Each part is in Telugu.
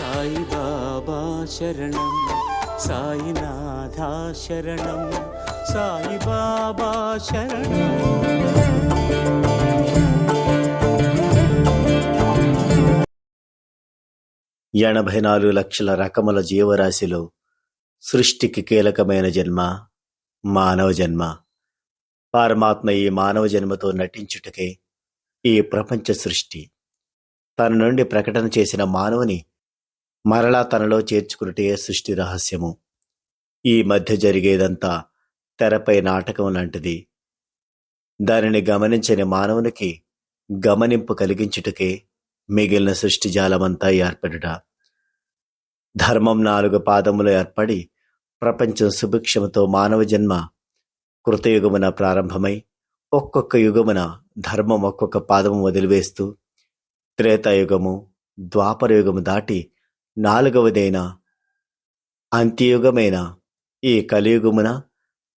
సాయిబాబా శరణం సాయినాథా శరణం సాయిబాబా శరణం. ఎనభై నాలుగు లక్షల రకముల జీవరాశిలో సృష్టికి కీలకమైన జన్మ మానవ జన్మ. పరమాత్మ ఈ మానవ జన్మతో నటించుటకే ఈ ప్రపంచ సృష్టి. తన నుండి ప్రకటన చేసిన మానవుని మరలా తనలో చేర్చుకున్నటే సృష్టి రహస్యము. ఈ మధ్య జరిగేదంతా తెరపై నాటకం లాంటిది. దానిని గమనించని మానవునికి గమనింపు కలిగించుటకే మిగిలిన సృష్టి జాలమంతా ఏర్పడుట. ధర్మం నాలుగు పాదములు ఏర్పడి ప్రపంచం సుభిక్షముతో మానవ జన్మ కృతయుగమున ప్రారంభమై ఒక్కొక్క యుగమున ధర్మం ఒక్కొక్క పాదము వదిలివేస్తూ త్రేతాయుగము ద్వాపరయుగము దాటి నాలుగవదైన అంత్యయుగమైన ఈ కలియుగమున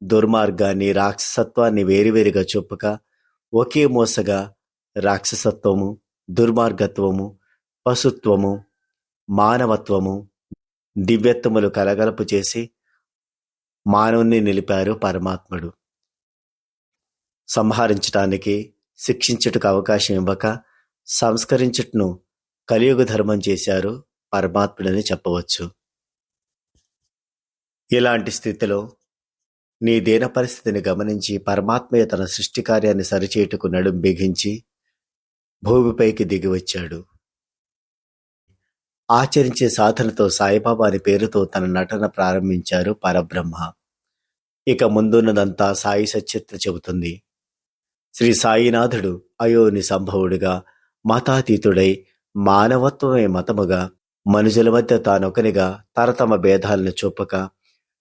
దుర్మార్గాన్ని రాక్షసత్వాన్ని వేరువేరుగా చూపక ఒకే మోసగా రాక్షసత్వము దుర్మార్గత్వము పశుత్వము మానవత్వము దివ్యత్వములు కలగలపు చేసి మానవుని నిలిపారు పరమాత్ముడు. సంహరించటానికి శిక్షించుటకు అవకాశం ఇవ్వక సంస్కరించుటను కలియుగ ధర్మం చేశారు పరమాత్ముడని చెప్పవచ్చు. ఇలాంటి స్థితిలో నీ దీన పరిస్థితిని గమనించి పరమాత్మయ్య తన సృష్టి కార్యాన్ని సరిచేయుటకు నడుం బిగించి భూమిపైకి దిగివచ్చాడు ఆచరించే సాధనతో సాయిబాబా అని పేరుతో తన నటన ప్రారంభించారు పరబ్రహ్మ. ఇక ముందున్నదంతా సాయి సచిత్ర చెబుతుంది. శ్రీ సాయినాథుడు అయోని సంభవుడిగా మతాతీతుడై మానవత్వమే మతముగా మనుషుల మధ్య తానొకనిగా తరతమ భేదాలను చూపక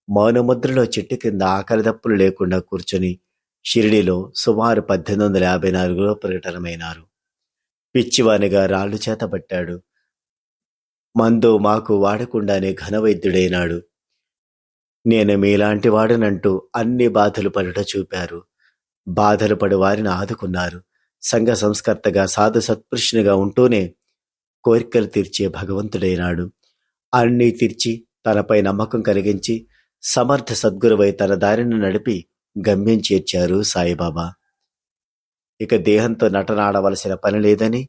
మౌనముద్రలో చెట్టు కింద ఆకలిదప్పులు లేకుండా కూర్చొని షిరిడిలో సుమారు పద్దెనిమిది వందల యాభై నాలుగులో ప్రకటనమైనారు పిచ్చివానిగా రాళ్ళు చేతబట్టాడు మందు మాకు వాడకుండానే ఘనవైద్యుడైనాడు నేను మీలాంటి వాడనంటూ అన్ని బాధలు పడుట చూపారు. బాధలు పడి వారిని ఆదుకున్నారు. సంఘ సంస్కర్తగా సాధు సత్పురుషునిగా ఉంటూనే కోరికలు తీర్చే భగవంతుడైనాడు. అన్నీ తీర్చి తనపై నమ్మకం కలిగించి సమర్థ సద్గురువై తన దారిని నడిపి గమ్యం చేర్చారు సాయిబాబా. ఇక దేహంతో నటనాడవలసిన పని లేదని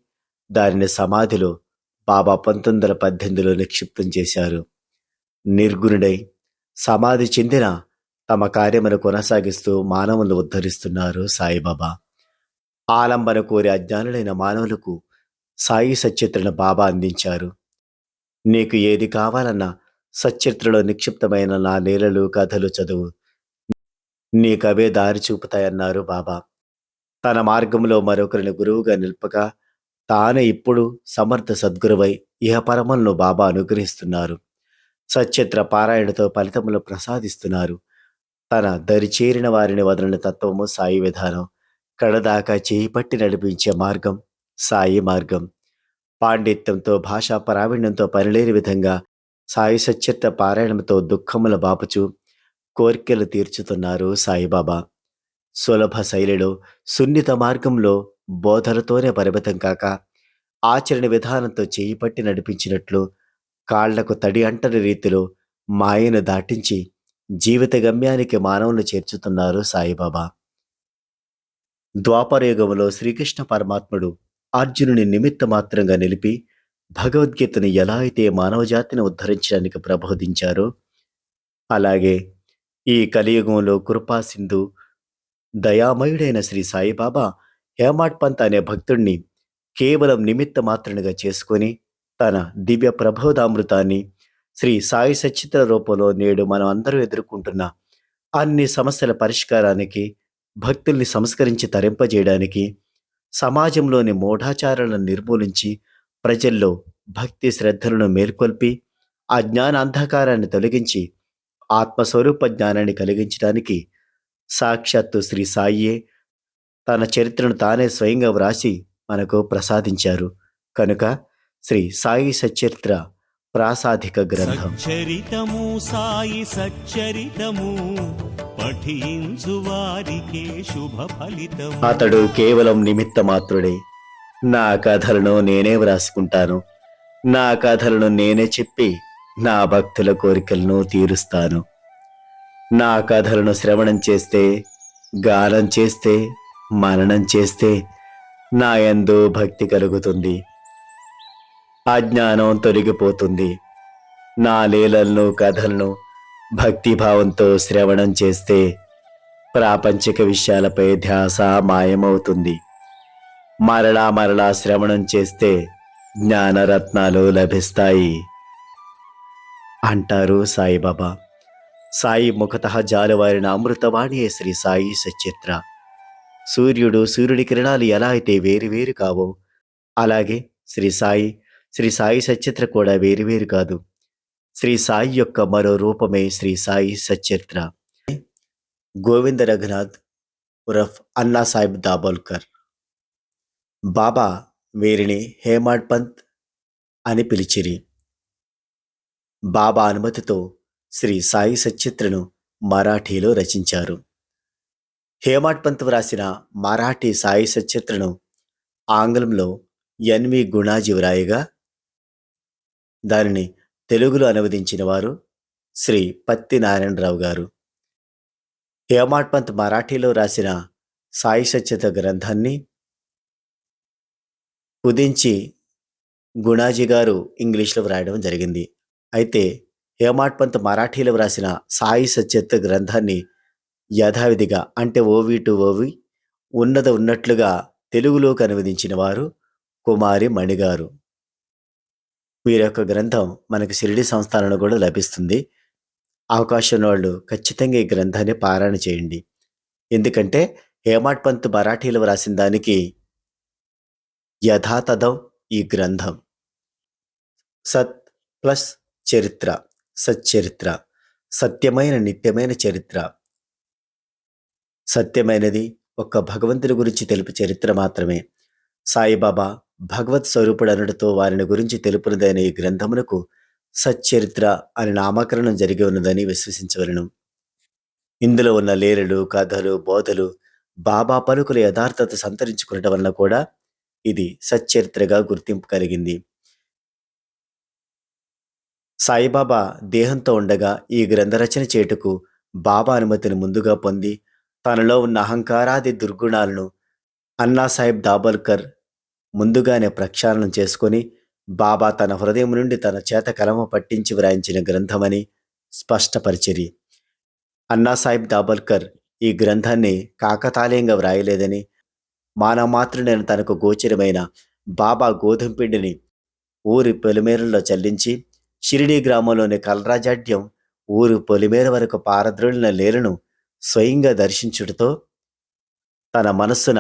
దానిని సమాధిలో బాబా పంతొమ్మిది వందల పద్దెనిమిదిలో నిక్షిప్తం చేశారు. నిర్గుణుడై సమాధి చెందిన తమ కార్యమును కొనసాగిస్తూ మానవులను ఉద్ధరిస్తున్నారు సాయిబాబా. ఆలంబన కోరి అజ్ఞానులైన మానవులకు సాయి సచిత్రను బాబా అందించారు. నీకు ఏది కావాలన్నా సచిత్రలో నిక్షిప్తమైన నా నేలలు కథలు చదువు. నీకవే దారి చూపుతాయన్నారు బాబా. తన మార్గంలో మరొకరిని గురువుగా నిలుపగా తానే ఇప్పుడు సమర్థ సద్గురువై ఇహపరమలను బాబా అనుగ్రహిస్తున్నారు. సచిత్ర పారాయణతో ఫలితములు ప్రసాదిస్తున్నారు. తన దరిచేరిన వారిని వదలని తత్వము సాయి విధానం కడదాకా చేయి పట్టి నడిపించే మార్గం సాయి మార్గం. పాండిత్యంతో భాషా ప్రావీణ్యంతో పనిలేని విధంగా సాయి సచిత్ర పారాయణంతో దుఃఖముల బాపుచు కోరికలు తీర్చుతున్నారు సాయిబాబా. సులభ శైలిలో సున్నిత మార్గంలో బోధలతోనే పరిమితం కాక ఆచరణ విధానంతో చేయి పట్టి నడిపించినట్లు కాళ్ళకు తడి అంటని రీతిలో మాయను దాటించి జీవిత గమ్యానికి మానవులు చేర్చుతున్నారు సాయిబాబా. ద్వాపరయుగంలో శ్రీకృష్ణ పరమాత్ముడు అర్జునుని నిమిత్త మాత్రంగా నిలిపి భగవద్గీతను ఎలా అయితే మానవజాతిని ఉద్ధరించడానికి ప్రబోధించారో అలాగే ఈ కలియుగంలో కృపాసింధు దయామయుడైన శ్రీ సాయిబాబా హేమాడ్ పంత్ అనే భక్తుణ్ణి కేవలం నిమిత్త మాత్రనుగా చేసుకొని తన దివ్య ప్రబోధామృతాన్ని శ్రీ సాయి సచిత్ర రూపంలో నేడు మనం అందరూ ఎదుర్కొంటున్న అన్ని సమస్యల పరిష్కారానికి భక్తుల్ని సంస్కరించి తరింపజేయడానికి సమాజంలోని మూఢాచారాలను నిర్మూలించి ప్రజల్లో భక్తి శ్రద్ధలను మేల్కొల్పి ఆ జ్ఞాన అంధకారాన్ని తొలగించి ఆత్మస్వరూప జ్ఞానాన్ని కలిగించడానికి సాక్షాత్తు శ్రీ సాయియే తన చరిత్రను తానే స్వయంగా వ్రాసి మనకు ప్రసాదించారు. కనుక శ్రీ సాయి సచరిత్ర ప్రాసాదిక గ్రంథం. సచ్చరితము సాయి సచ్చరితము. శుభ అతడు కేవలం నిమిత్త మాత్రుడే. నా కథలను నేనే వ్రాసుకుంటాను. నా కథలను నేనే చెప్పి నా భక్తుల కోరికలను తీరుస్తాను. నా కథలను శ్రవణం చేస్తే గానం చేస్తే మననం చేస్తే నా యందు భక్తి కలుగుతుంది. అజ్ఞానం తొలగిపోతుంది. నా లీలలను కథలను భక్తిభావంతో శ్రవణం చేస్తే ప్రాపంచిక విషయాలపై ధ్యాస మాయమవుతుంది. మరలా మరలా శ్రవణం చేస్తే జ్ఞానరత్నాలు లభిస్తాయి. అంటారు సాయిబాబా. సాయి ముఖత జాలువారిన అమృతవాణియే శ్రీ సాయి సచిత్ర సూర్యుడు సూర్యుడి కిరణాలు ఎలా అయితే వేరువేరు కావో అలాగే శ్రీ సాయి శ్రీ సాయి సచిత్ర కూడా వేరువేరు కాదు. శ్రీ సాయి యొక్క మరో రూపమే శ్రీ సాయి సచరిత్ర గోవింద రఘునాథ్ ఉరఫ్ అన్నా సాహిబ్ దాబోల్కర్. బాబా వీరిని హేమాడ్ పంత్ అని పిలిచిరి. బాబా అనుమతితో శ్రీ సాయి సచిత్రను మరాఠీలో రచించారు. హేమాడ్ పంత్ వ్రాసిన మరాఠీ సాయి సచిత్రను ఆంగ్లంలో ఎన్వి గుణాజీ వ్రాయగా దానిని తెలుగులో అనువదించిన వారు శ్రీ పత్తి నారాయణరావు గారు. హేమాడ్ పంత్ మరాఠీలో రాసిన సాయి సచిత గ్రంథాన్ని కుదించి గుణాజీ గారు ఇంగ్లీష్లో వ్రాయడం జరిగింది. అయితే హేమాడ్ పంత్ మరాఠీలో వ్రాసిన సాయి సచిత గ్రంథాన్ని యథావిధిగా అంటే ఓవి టు ఓవి ఉన్నద ఉన్నట్లుగా తెలుగులోకి అనువదించిన వారు కుమారి మణిగారు. వీరి యొక్క గ్రంథం మనకు షిరిడి సంస్థానంలో కూడా లభిస్తుంది. అవకాశం ఉన్న వాళ్ళు ఖచ్చితంగా ఈ గ్రంథాన్ని పారాయణ చేయండి. ఎందుకంటే హేమాడ్ పంత్ మరాఠీలో వ్రాసిన దానికి యథాతథం ఈ గ్రంథం. సత్ ప్లస్ చరిత్ర సచ్చరిత్ర సత్యమైన నిత్యమైన చరిత్ర. సత్యమైనది ఒక్క భగవంతుని గురించి తెలుపు చరిత్ర మాత్రమే. సాయిబాబా భగవత్ స్వరూపుడు వారిని గురించి తెలుపునదైన ఈ గ్రంథమునకు సచ్చరిత్ర అని నామకరణం జరిగి ఉన్నదని విశ్వసించవలను. ఇందులో ఉన్న లేరలు కథలు బోధలు బాబా పలుకుల యథార్థత సంతరించుకునటం వలన కూడా ఇది సచ్చరిత్రగా గుర్తింపు కలిగింది. సాయిబాబా దేహంతో ఉండగా ఈ గ్రంథరచన చేటుకు బాబా అనుమతిని ముందుగా పొంది తనలో ఉన్న అహంకారాది దుర్గుణాలను అన్నాసాహెబ్ దాబోల్కర్ ముందుగానే ప్రక్షాళనం చేసుకొని బాబా తన హృదయం నుండి తన చేత కలమ పట్టించి వ్రాయించిన గ్రంథమని స్పష్టపరిచిరి. అన్నాసాహెబ్ దాబోల్కర్ ఈ గ్రంథాన్ని కాకతాళీయంగా వ్రాయలేదని మానమాతృడైన తనకు గోచరమైన బాబా గోధుమ పిండిని ఊరి పొలిమేరల్లో చల్లించి షిరిడీ గ్రామంలోని కలరాజాడ్యం ఊరు పొలిమేర వరకు పారద్రోలిన లేలను స్వయంగా దర్శించుటతో తన మనస్సున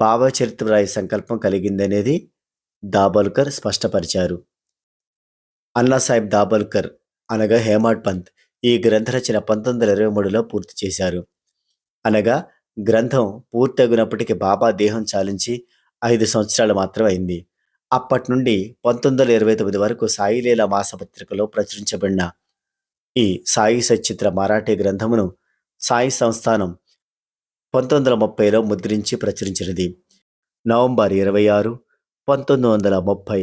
భావచరిత్రరాయ సంకల్పం కలిగిందనేది దాబోల్కర్ స్పష్టపరిచారు. అన్నాసాహెబ్ దాబోల్కర్ అనగా హేమాడ్ పంత్ ఈ గ్రంథరచన పంతొమ్మిది వందల ఇరవై మూడులో పూర్తి చేశారు. అనగా గ్రంథం పూర్తగినప్పటికీ బాబా దేహం చాలించి ఐదు సంవత్సరాలు మాత్రం అయింది. అప్పటి నుండి పంతొమ్మిది వందల ఇరవై తొమ్మిది వరకు సాయిలీల మాసపత్రికలో ప్రచురించబడిన ఈ సాయి సచిత్ర మరాఠీ గ్రంథమును సాయి సంస్థానం పంతొమ్మిది వందల ముప్పైలో ముద్రించి ప్రచురించినది. నవంబర్ ఇరవై ఆరు పంతొమ్మిది వందల ముప్పై.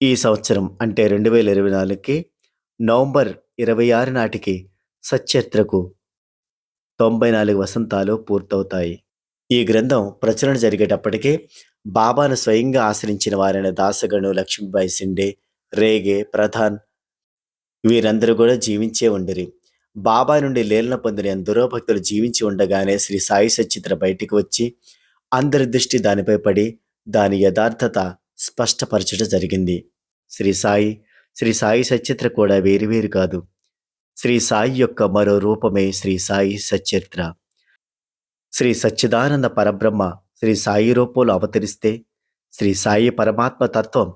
ఈ సంవత్సరం అంటే రెండు వేల ఇరవై నాలుగుకి నవంబర్ ఇరవై ఆరు నాటికి సచరిత్రకు తొంభై నాలుగు వసంతాలు పూర్తవుతాయి. ఈ గ్రంథం ప్రచురణ జరిగేటప్పటికే బాబాను స్వయంగా ఆశ్రయించిన వారైన దాసగణు లక్ష్మీబాయి సిండే రేగే ప్రధాన్ వీరందరూ కూడా జీవించే ఉండిరి. బాబా నుండి లేలన పొందిన ఎందరో భక్తులు జీవించి ఉండగానే శ్రీ సాయి సచిత్ర బయటికి వచ్చి అందరి దృష్టి దానిపై పడి దాని యథార్థత స్పష్టపరచడం జరిగింది. శ్రీ సాయి శ్రీ సాయి సచిత్ర కూడా వేరువేరు కాదు. శ్రీ సాయి యొక్క మరో రూపమే శ్రీ సాయి సచరిత్ర శ్రీ సచ్చిదానంద పరబ్రహ్మ శ్రీ సాయి రూపంలో అవతరిస్తే శ్రీ సాయి పరమాత్మ తత్వం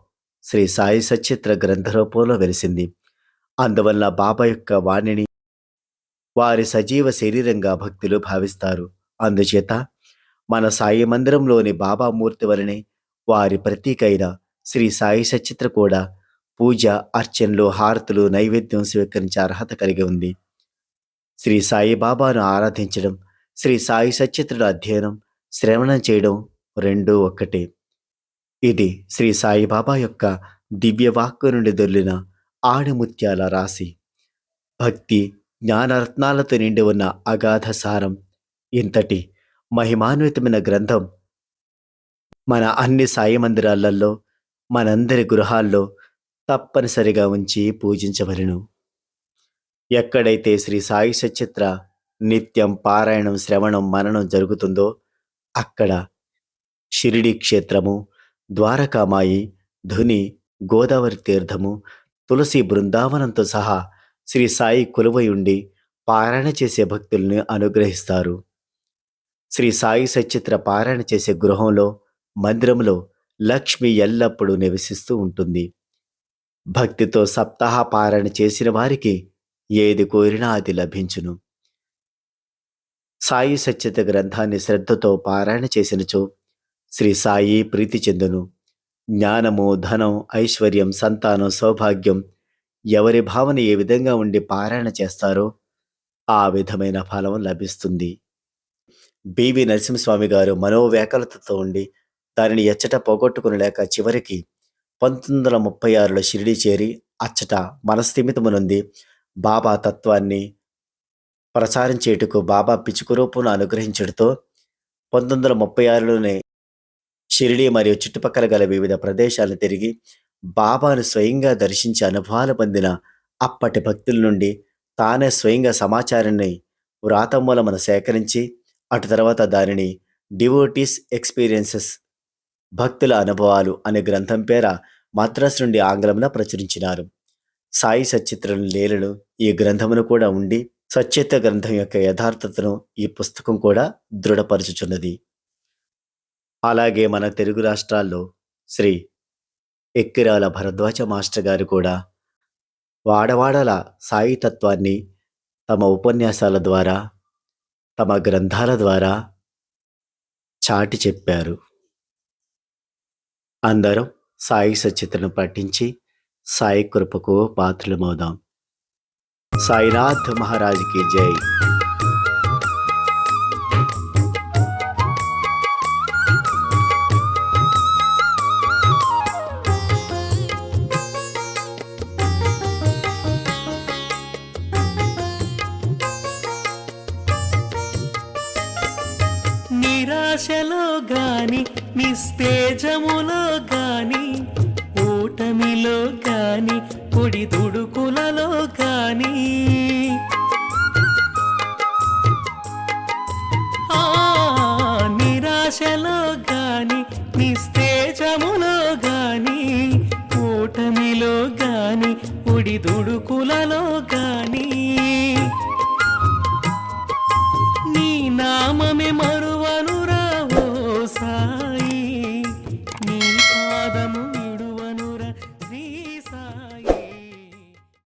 శ్రీ సాయి సచిత్ర గ్రంథ రూపంలో వెలిసింది. అందువల్ల బాబా యొక్క వాణిని వారి సజీవ శరీరంగా భక్తులు భావిస్తారు. అందుచేత మన సాయి మందిరంలోని బాబా మూర్తి వలనే వారి ప్రతీకైన శ్రీ సాయి సచిత్ర కూడా పూజ అర్చనలు హారతులు నైవేద్యం స్వీకరించే అర్హత కలిగి ఉంది. శ్రీ సాయి బాబాను ఆరాధించడం శ్రీ సాయి సచిత్రుడు అధ్యయనం శ్రవణం చేయడం రెండూ ఒక్కటే. ఇది శ్రీ సాయిబాబా యొక్క దివ్యవాక్కు నుండి దొర్లిన ఆణిముత్యాల రాశి. భక్తి జ్ఞానరత్నాలతో నిండి ఉన్న అగాధ సారం ఇంతటి మహిమాన్వితమైన గ్రంథం మన అన్ని సాయి మందిరాలలో మనందరి గృహాల్లో తప్పనిసరిగా ఉంచి పూజించవలెను. ఎక్కడైతే శ్రీ సాయి సచిత్ర నిత్యం పారాయణం శ్రవణం మననం జరుగుతుందో అక్కడ షిరిడి క్షేత్రము ద్వారకామాయి ధుని గోదావరి తీర్థము తులసి బృందావనంతో సహా శ్రీ సాయి కొలువయుండి పారాయణ చేసే భక్తుల్ని అనుగ్రహిస్తారు. శ్రీ సాయి సచిత్ర పారాయణ చేసే గృహంలో మందిరంలో లక్ష్మి ఎల్లప్పుడూ నివసిస్తూ ఉంటుంది. భక్తితో సప్తాహ పారాయణ చేసిన వారికి ఏది కోరినా అది లభించును. సాయి సత్యత గ్రంథాన్ని శ్రద్ధతో పారాయణ చేసినచో శ్రీ సాయి ప్రీతి చెందును. జ్ఞానము ధనం ఐశ్వర్యం సంతానం సౌభాగ్యం ఎవరి భావన ఏ విధంగా ఉండి పారాయణ చేస్తారో ఆ విధమైన ఫలం లభిస్తుంది. బివి నరసింహస్వామి గారు మనోవ్యాకలతతో ఉండి దానిని ఎచ్చట పోగొట్టుకుని లేక చివరికి పంతొమ్మిది వందల ముప్పై ఆరులో షిరిడి చేరి అచ్చట మనస్థిమితమునుంది బాబా తత్వాన్ని ప్రచారించేటుకు బాబా పిచుకు రూపును అనుగ్రహించడంతో పంతొమ్మిది వందల ముప్పై ఆరులోనే షిరిడి మరియు చుట్టుపక్కల గల వివిధ ప్రదేశాలను తిరిగి బాబాను స్వయంగా దర్శించి అనుభవాలు పొందిన అప్పటి భక్తుల నుండి తానే స్వయంగా సమాచారాన్ని వ్రాతమూలమున సేకరించి అటు తర్వాత దానిని డివోటీస్ ఎక్స్పీరియన్సెస్ భక్తుల అనుభవాలు అనే గ్రంథం పేర మద్రాసు నుండి ఆంగ్లంలో ప్రచురించినారు. సాయి సచిత్రం లీలలు ఈ గ్రంథమును కూడా ఉండి సచిత్ర గ్రంథం యొక్క యథార్థతను ఈ పుస్తకం కూడా దృఢపరచుచున్నది. అలాగే మన తెలుగు రాష్ట్రాల్లో శ్రీ ఎక్కిరాల భరద్వాజ మాస్టర్ గారు కూడా వాడవాడల సాయి తత్వాన్ని తమ ఉపన్యాసాల ద్వారా తమ గ్రంథాల ద్వారా చాటి చెప్పారు. అందరం సాయి సచిత్రను పఠించి సాయి కృపకు పాత్రలమవుదాం. సాయినాథ్ మహారాజ్కి జై. నిస్తేజములో గాని ఓటమిలో గాని పొడి దుడుకులలో గాని. ఆ నిరాశలో గాని నిస్తేజములో గాని ఓటమిలో గాని పొడి దుడుకులలో గాని.